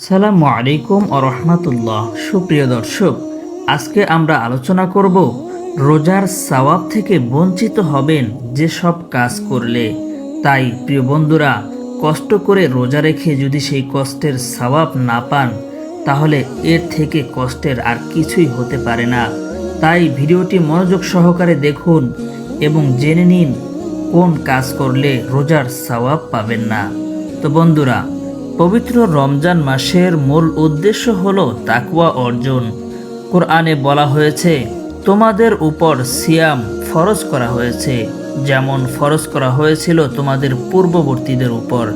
সালামু আলাইকুম ও রহমতুল্লাহ। সুপ্রিয় দর্শক, আজকে আমরা আলোচনা করব রোজার সওয়াব থেকে বঞ্চিত হবেন যেসব কাজ করলে। তাই প্রিয় বন্ধুরা, কষ্ট করে রোজা রেখে যদি সেই কষ্টের সওয়াব না পান, তাহলে এর থেকে কষ্টের আর কিছুই হতে পারে না। তাই ভিডিওটি মনোযোগ সহকারে দেখুন এবং জেনে নিন কোন কাজ করলে রোজার সওয়াব পাবেন না। তো বন্ধুরা পবিত্র রমজান মাসের মূল উদ্দেশ্য হল তাকুয়া অর্জন। কোরআনে বলা হয়েছে, তোমাদের উপর সিয়াম ফরজ করা হয়েছে, যেমন ফরজ করা হয়েছিল তোমাদের পূর্ববর্তীদের উপর।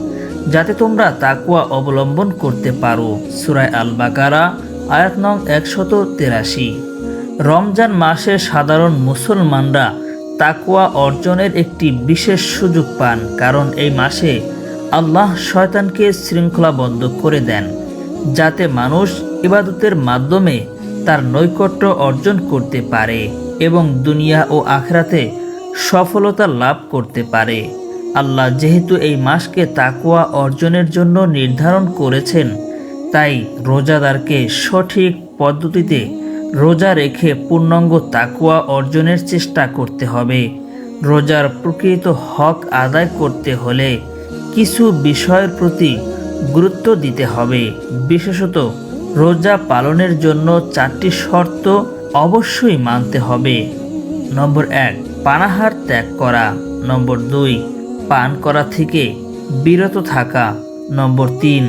যাতে তোমরা তাকুয়া অবলম্বন করতে পারো। সুরায় আল বাকারা আয়াত নং একশত তেরাশি। রমজান মাসে সাধারণ মুসলমানরা তাকুয়া অর্জনের একটি বিশেষ সুযোগ পান, কারণ এই মাসে আল্লাহ শয়তানকে শৃঙ্খলাবদ্ধ করে দেন, যাতে মানুষ ইবাদতের মাধ্যমে তার নৈকট্য অর্জন করতে পারে এবং দুনিয়া ও আখরাতে সফলতা লাভ করতে পারে। আল্লাহ যেহেতু এই মাসকে তাকুয়া অর্জনের জন্য নির্ধারণ করেছেন, তাই রোজাদারকে সঠিক পদ্ধতিতে রোজা রেখে পূর্ণাঙ্গ তাকুয়া অর্জনের চেষ্টা করতে হবে। রোজার প্রকৃত হক আদায় করতে হলে কিছু বিষয়ের প্রতি গুরুত্ব দিতে হবে। বিশেষত রোজা পালনের জন্য চারটি শর্ত অবশ্যই মানতে হবে। নম্বর এক, পানাহার ত্যাগ করা। নম্বর দুই, পান করা থেকে বিরত থাকা। নম্বর তিন,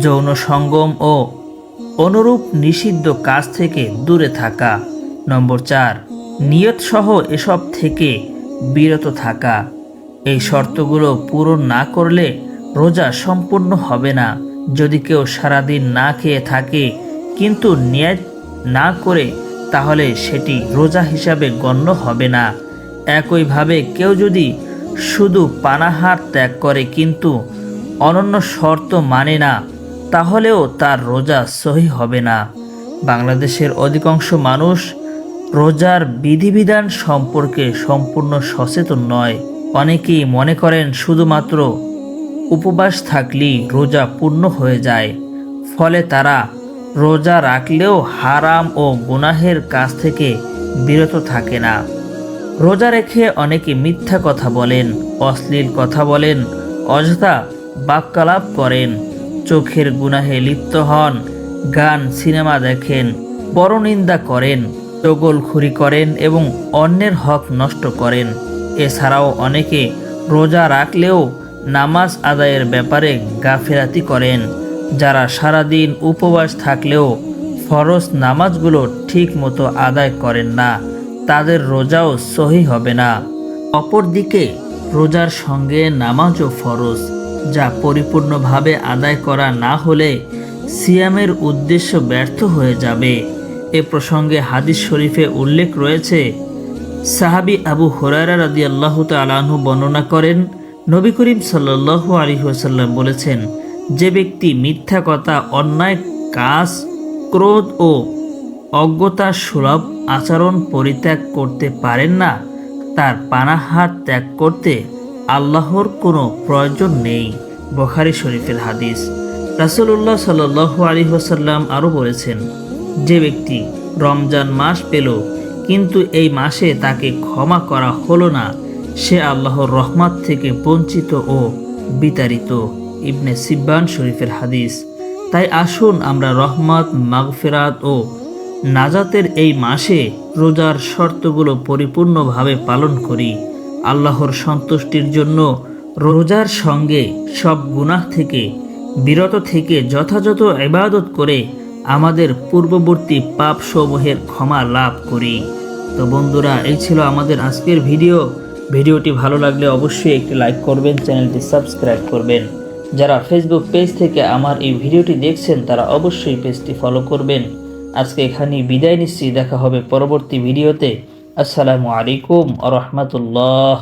যৌন সঙ্গম ও অনুরূপ নিষিদ্ধ কাজ থেকে দূরে থাকা। নম্বর চার নিয়ত সহ এসব থেকে বিরত থাকা। এই শর্তগুলো পূরণ না করলে রোজা সম্পূর্ণ হবে না। যদি কেউ সারাদিন না খেয়ে থাকে, কিন্তু ন্যায় না করে, তাহলে সেটি রোজা হিসাবে গণ্য হবে না। একইভাবে কেউ যদি শুধু পানাহার ত্যাগ করে, কিন্তু অনন্য শর্ত মানে না, তাহলেও তার রোজা সহি হবে না। বাংলাদেশের অধিকাংশ মানুষ রোজার বিধিবিধান সম্পর্কে সম্পূর্ণ সচেতন নয়। অনেকেই মনে করেন শুধুমাত্র উপবাস থাকলেই রোজা পূর্ণ হয়ে যায়। ফলে তারা রোজা রাখলেও হারাম ও গুনাহের কাছ থেকে বিরত থাকে না। রোজা রেখে অনেকে মিথ্যা কথা বলেন, অশ্লীল কথা বলেন, অযথা বাক্যালাপ করেন, চোখের গুনাহে লিপ্ত হন, গান, সিনেমা দেখেন, পরনিন্দা করেন চগলখুরি করেন এবং অন্যের হক নষ্ট করেন। এছাড়াও অনেকে রোজা রাখলেও নামাজ আদায়ের ব্যাপারে গাফেরাতি করেন। যারা সারাদিন উপবাস থাকলেও ফরজ নামাজগুলো ঠিক মতো আদায় করেন না, তাদের রোজাও সহি হবে না। অপরদিকে, রোজার সঙ্গে নামাজও ফরজ, যা পরিপূর্ণভাবে আদায় করা না হলে সিয়ামের উদ্দেশ্য ব্যর্থ হয়ে যাবে। এ প্রসঙ্গে হাদিস শরীফে উল্লেখ রয়েছে সাহাবি আবু হরারা রাদি আল্লাহ তালাহু বর্ণনা করেন, নবী করিম সাল্লু আলী ওসাল্লাম বলেছেন, যে ব্যক্তি মিথ্যা কথা, অন্যায়, কাজ, ক্রোধ ও অজ্ঞতা সুলভ আচরণ পরিত্যাগ করতে পারেন না, তার পানাহাত ত্যাগ করতে আল্লাহর কোনো প্রয়োজন নেই। বখারি শরীফের হাদিস। রাসুল্লাহ সাল্লু আলী ওসাল্লাম আরও বলেছেন, যে ব্যক্তি রমজান মাস পেল কিন্তু এই মাসে তাকে ক্ষমা করা হলো না। সে আল্লাহর রহমাত থেকে বঞ্চিত ও বিতাড়িত। ইবনে সিব্বান শরীফের হাদিস। তাই আসুন আমরা রহমত, মাগফেরাত ও নাজাতের এই মাসে রোজার শর্তগুলো পরিপূর্ণভাবে পালন করি। আল্লাহর সন্তুষ্টির জন্য রোজার সঙ্গে সব গুনাহ থেকে, বিরত থেকে যথাযথ ইবাদত করে আমাদের পূর্ববর্তী পাপ সমূহের ক্ষমা লাভ করি। তো বন্ধুরা, এই ছিল আমাদের আজকের ভিডিও। ভিডিওটি ভালো লাগলে অবশ্যই একটি লাইক করবেন, চ্যানেলটি সাবস্ক্রাইব করবেন। যারা ফেসবুক পেজ থেকে আমার এই ভিডিওটি দেখছেন, তারা অবশ্যই পেজটি ফলো করবেন। আজকে এখানেই বিদায় নিচ্ছি, দেখা হবে পরবর্তী ভিডিওতে। আসসালামু আলাইকুম আ রহমতুল্লাহ।